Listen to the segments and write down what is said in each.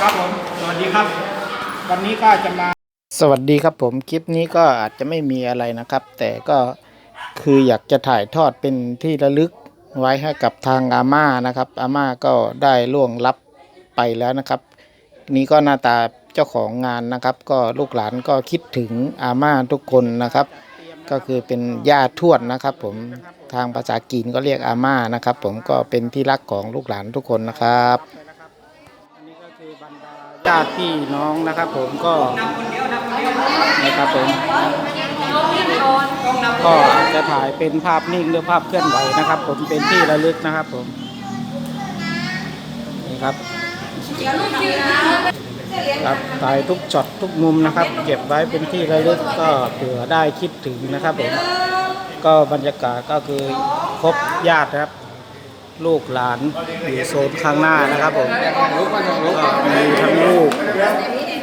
ครับผม สวัสดีครับ วันนี้ก็จะมา สวัสดีครับผม คลิปนี้ก็อาจจะไม่มีอะไรนะครับ แต่ก็คืออยากจะถ่ายทอดเป็นที่ระลึกไว้ให้กับทางอาม่านะครับ อาม่าก็ได้ล่วงลับไปแล้วนะครับ นี่ก็หน้าตาเจ้าของงานนะครับ ก็ลูกหลานก็คิดถึงอาม่าทุกคนนะครับ ก็คือเป็นย่าทวดนะครับ ผมทางภาษากีนก็เรียกอาม่านะครับ ผมก็เป็นที่รักของลูกหลานทุกคนนะครับ อันนี้ก็คือบรรดา ญาติพี่น้องนะครับ ผมก็นะครับผมก็จจะถ่ายเป็นภาพนิ่งหรือภาพเคลื่อนไหวนะครับ ผมเป็นที่ระลึกนะครับ ผมนี่ครับครับถ่ายทุกช็อตทุกมุมนะครับ เก็บไว้เป็นที่ระลึกก็เผื่อได้คิดถึงนะครับผมก็บรรยากาศก็คือครบญาตินะครับ ลูกหลานอยู่โซนข้างหน้านะครับผมก็มีทั้งลูก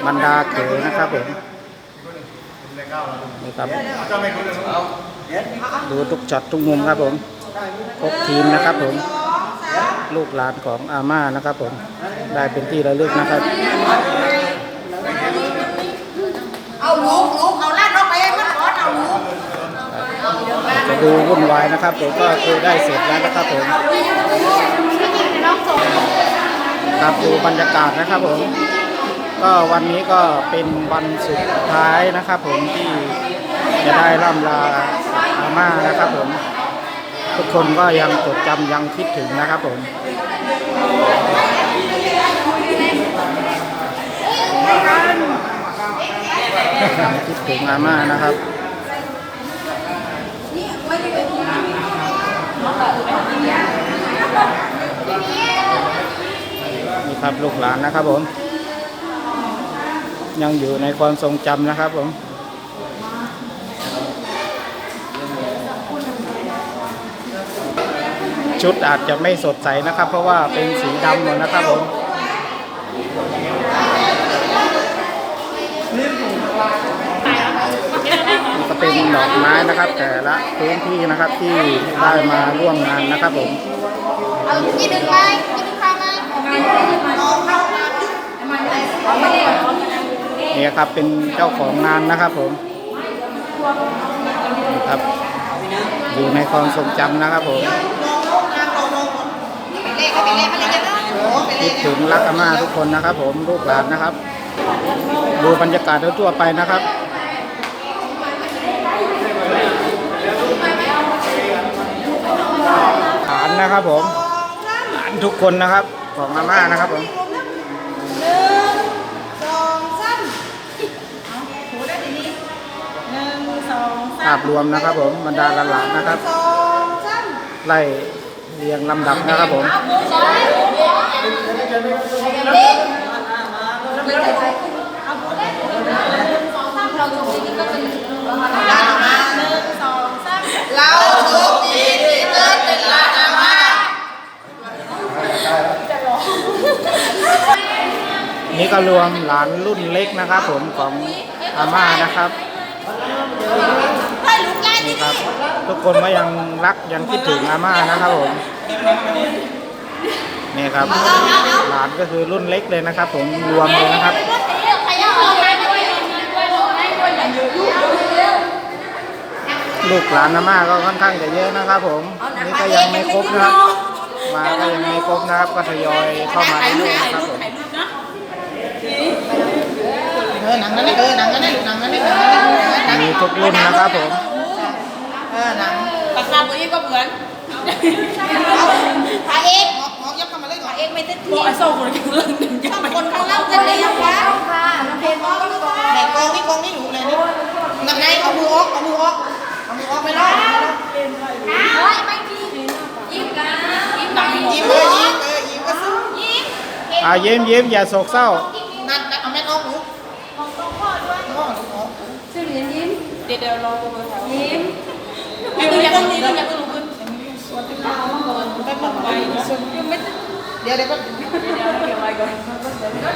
บรรดาเขยนะครับผมนี่ครับดูทุกช็อตทุกมุมครับผมครบทีมนะครับผม ลูกหลานของอาม่านะครับผม ได้เป็นที่ระลึกนะครับ เอาลูกลูกเอาลาดเราไปให้มันก่อนเอาลูก จะดูวุ่นวายนะครับ ผมก็คือได้เสร็จแล้วนะครับผมครับดูบรรยากาศนะครับผม ก็วันนี้ก็เป็นวันสุดท้ายนะครับ ผมที่จะได้ร่ำลาอาม่านะครับ ผม ทุกคนก็ยังจดจำยังคิดถึงนะครับผมคิดถึงอาม่านะครับ นี่ครับลูกหลานนะครับผม ยังอยู่ในความทรงจำนะครับผมชุดอาจจะไม่สดใสนะครับ เพราะว่าเป็นสีดำหมดนะครับผม นี่ก็เป็น ดอกไม้นะครับ แต่ละพื้นที่นะครับที่ได้มาร่วมงานนะครับผมเอากินหนึ่งไหมกินหนึ่งข้าไหมนี่ครับเป็นเจ้าของงานนะครับผมครับอยู่ในความทรงจำนะครับผมคิดถึงรักอาม่าทุกคนนะครับ ผมลูกหลานนะครับ ดูบรรยากาศทั่วไปนะครับฐา นนะครับผมหลานทุกคนนะครับ ของอาม่านะครับผมหนึ่งสองสามเอาถูได้ทีนี้หนึ่งสองสาภามพรวมนะครับ ผมบรรดาหลานๆนะครับสองสามไล่เรียงลำดับนะครับผมเอาหนึ่งส นี่ก็รวมหลานรุ่นเล็กนะครับผมของอาม่านะครับนี่ครับ ทุกคนก็ยังรักยังคิดถึงอาม่านะครับผมนี่ครับ หลานก็คือรุ่นเล็กเลยนะครับ ผมรวมเลยนะครับลูกหลานอาม่าก็ค่อนข้างจะเยอะนะครับ ผมนี่ก็ยังไม่ครบนะครับมาก็ยังไม่ครบนะครับก็ทยอยเข้ามาเรื่อยๆครับผม เออหนังนั้นเออหนังนั้นหนังนั้นหนังนั้นมีทุกรุ่นนะครับผม เออหนังปากกาตัวนี้ก็เหมือนพระเอกหมอกยับเข้ามาเลยพระเอกไม่ได้บทีอกไอ้โซ่คนละเรื่องหนึ่งยังคนเขาเล่ากันเลยนะคะค่ะน้องเพลงก็ไหนกองนี่กองนี่หนูเลยนี่หนังไหนเอามือออกเอามือออกเอามือออกไปแล้วเฮ้ยไม่ดียิ้มกันยิ้มดังยิ้มเลยยิ้มเออยิ้มก็สู้ยิ้มอ่ายิ้มยิ้มอย่าโศกเศร้า เดี๋ยวเดี๋ยวเรายิ้มยิ้มยังนี้ยังไม่รู้ขึ้นไม่ปลอดภัยยังไม่เดี๋ยวเดี๋ยวก็เดี๋ยวเก็บไว้ก่อน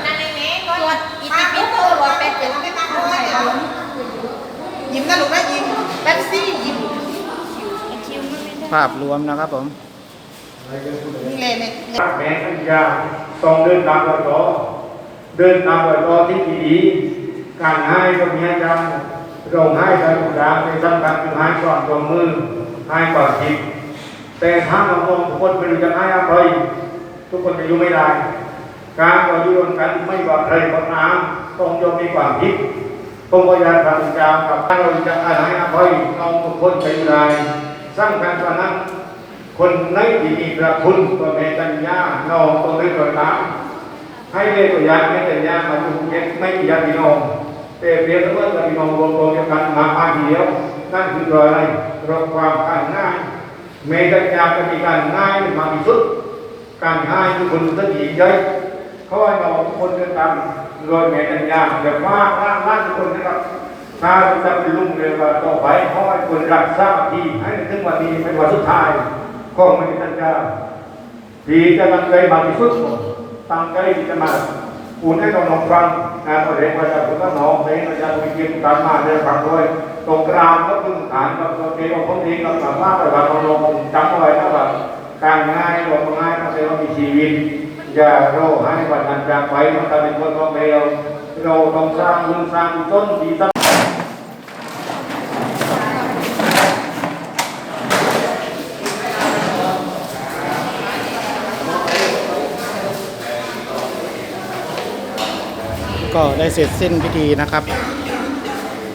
นั่นเองเองก็อีพีเป็นตัวรถเป็นเป็นไม่ตั้งเลยยิ้มนะลูกนะยิ้มแป๊บซี่ยิ้มภาพรวมนะครับผมนี่เลยเนี่ยแม่ขันยาต้องเดินตามเราต่อเดินตามรอยรอที่ดีๆการให้ก็มีให้จำ เราให้การอุดาในสำคัญคือให้ก่อนตัวมือให้ก่อนจิตแต่ถ้าเรามองทุกคนไม่รู้จะให้อะไรทุกคนจะอยู่ไม่ได้ การต่ออยู่ร่วมกันไม่ว่าใครก็ตามต้องยอมมีความคิดผมก็อยากทำจามกับถ้าเราจะให้อภัยเราทุกคนใจได้สร้างกันกว่านั้นคนในที่มีพระคุณตัวเมตัญญาเราตัวเล็กตัวน้ำให้เรียกตัวอย่างไม่ต่ญามาดูเย็นไม่มีญาติพี่น้อง แต่เพียงแต่ว่าญาติพี่น้องรวมตัวกันมาพาทีเดียว นั่นคือรอยอะไรรอยความการง่ายเมตัญญาก็มีการง่ายมาที่สุด การง่ายคือคนสติเยอะเขาว่าเราทุกคนจะทำรอยเมตัญญาแบบว่าล่างล่างทุกคนนะครับถ้าจะเป็นลุงเรือว่าต่อไปเพราให้คนรักษาทีให้ถึงวันนี้เป็นวันสุดท้ายก็ไม่ทันจะดีจะตั้งใจมากที่สุดตั้งใจที่จะมาอุ่นให้น้องฟัง งานเรียนว่าจะคุณน้องเพลงจะมีเกียรติการมาเรียนฟังด้วยตรงกลางก็คือฐานกับตัวเองของเองกับสามารถไปว่าเราลงจำเอาไว้นะว่าการง่ายลงง่ายก็แปลว่ามีชีวิตอย่าเราให้วันนั้นจากไปมันจะเป็นคนของเราเราต้องสร้างบุญสร้างต้นที่ส ก็ได้เสร็จสิ้นพิธีนะครับ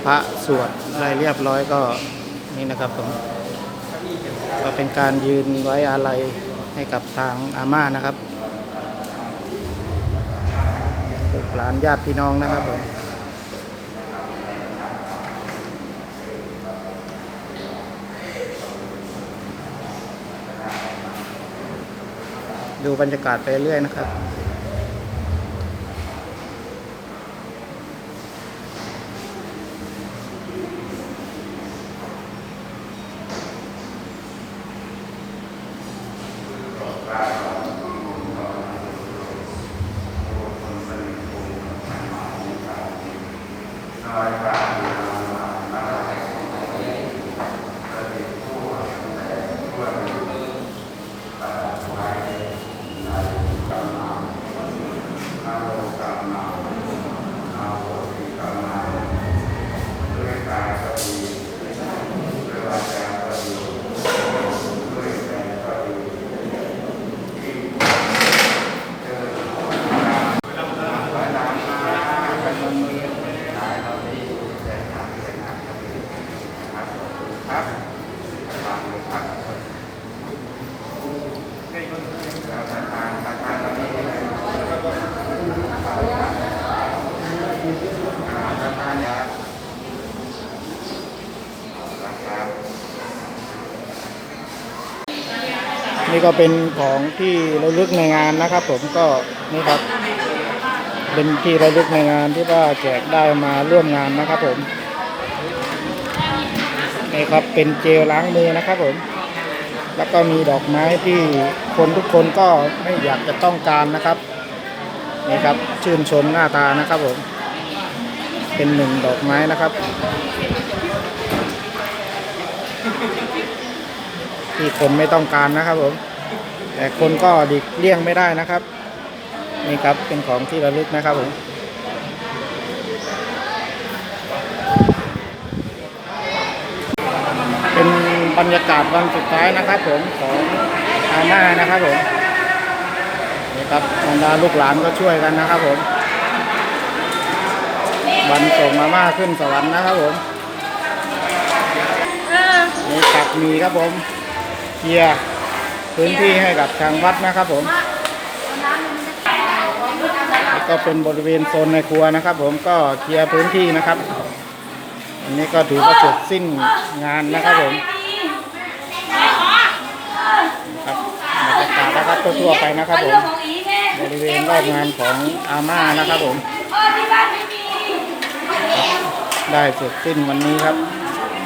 พระสวดอะไรเรียบร้อยก็นี่นะครับผมก็เป็นการยืนไว้อาลัยให้กับทางอาม่านะครับลูกหลานญาติพี่น้องนะครับผมดูบรรยากาศไปเรื่อยนะครับ นี่ก็เป็นของที่ระลึกในงานนะครับ ผมก็นี่ครับ เป็นที่ระลึกในงานที่ว่าแจกได้มาร่วมงานนะครับ ผมนี่ครับเป็นเจลล้างมือนะครับ ผม แล้วก็มีดอกไม้ที่คนทุกคนก็ไม่อยากจะต้องการนะครับนี่ครับชื่นชมหน้าตานะครับ ผม เป็นหนึ่งดอกไม้นะครับ ที่คนไม่ต้องการนะครับผม แต่คนก็ดิกเลี่ยงไม่ได้นะครับ นี่ครับเป็นของที่ระลึกนะครับผมเป็นบรรยากาศวันสุดท้ายนะครับ ผมของอาม่านะครับผมนี่ครับบรรดาลูกหลานก็ช่วยกันนะครับผมวันส่งอาม่าขึ้นสวรรค์นะครับผมนี่ตักมีครับผม เคลียร์พื้นที่ให้กับทางวัดนะครับผมแล้วก็เป็นบริเวณโซนในครัวนะครับ ผมก็เคลียร์พื้นที่นะครับ อันนี้ก็ถือว่าเสร็จสิ้นงานนะครับผมครับบรรยากาศนะครับทั่วๆไปนะครับผมบริเวณรอบงานของอาม่านะครับผม ได้เสร็จสิ้นวันนี้ครับ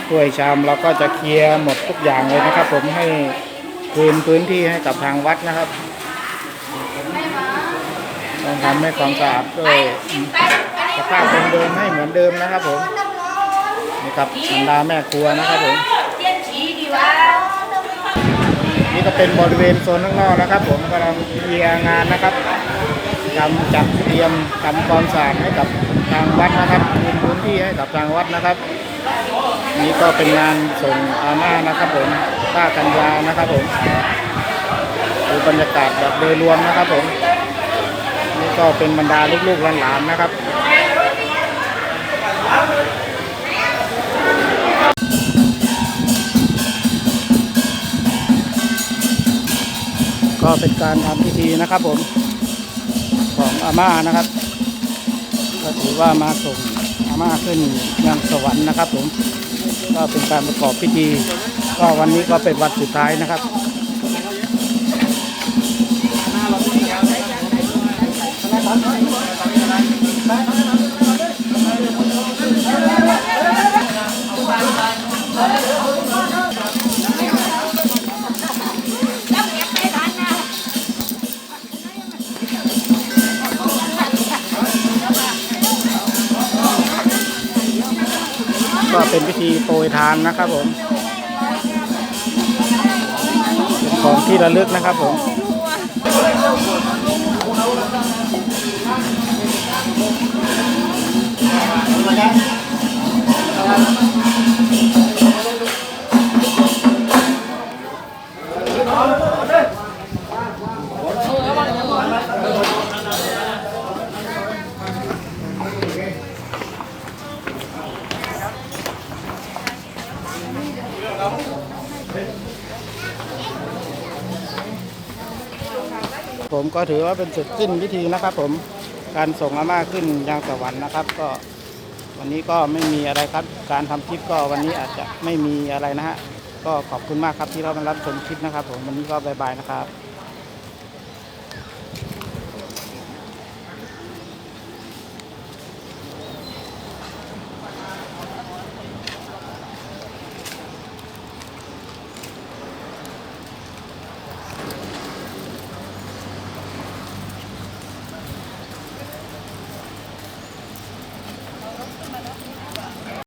ถ้วยชามเราก็จะเคลียร์หมดทุกอย่างเลยนะครับ ผมให้คืนพื้นที่ให้กับทางวัดนะครับต้องทำให้ความสะอาดด้วยสภาพเดิมให้เหมือนเดิมนะครับ ผมนี่ครับบรรดาแม่ครัวนะครับผมนี่ก็เป็นบริเวณโซนข้างนอกนะครับ ผมกำลังเคลียร์งานนะครับกรรมจัดเตรียมทำความสะอาดให้กับทางวัดนะครับคืนพื้นที่ให้กับทางวัดนะครับ นี่ก็เป็นงานส่งอาม่านะครับผมป้ากัญญานะครับผมดูบรรยากาศแบบโดยรวมนะครับผม นี่ก็เป็นบรรดาลูกๆหลานๆนะครับก็เป็นการทำพิธีนะครับผมของอาม่านะครับ ก็ถือว่ามาส่งอาม่าขึ้นยังสวรรค์นะครับผม ก็เป็นการประกอบพิธี ก็วันนี้ก็เป็นวันสุดท้ายนะครับ ก็เป็นพิธีโปรยทานนะครับผมของที่ระลึกนะครับผม ผมก็ถือว่าเป็นสุดสิ้นพิธีนะครับ ผมการส่งอาม่าขึ้นยังสวรรค์นะครับ ก็วันนี้ก็ไม่มีอะไรครับ การทำคลิปก็วันนี้อาจจะไม่มีอะไรนะฮะก็ขอบคุณมากครับที่เรามารับชมคลิปนะครับ ผมวันนี้ก็บายบายนะครับ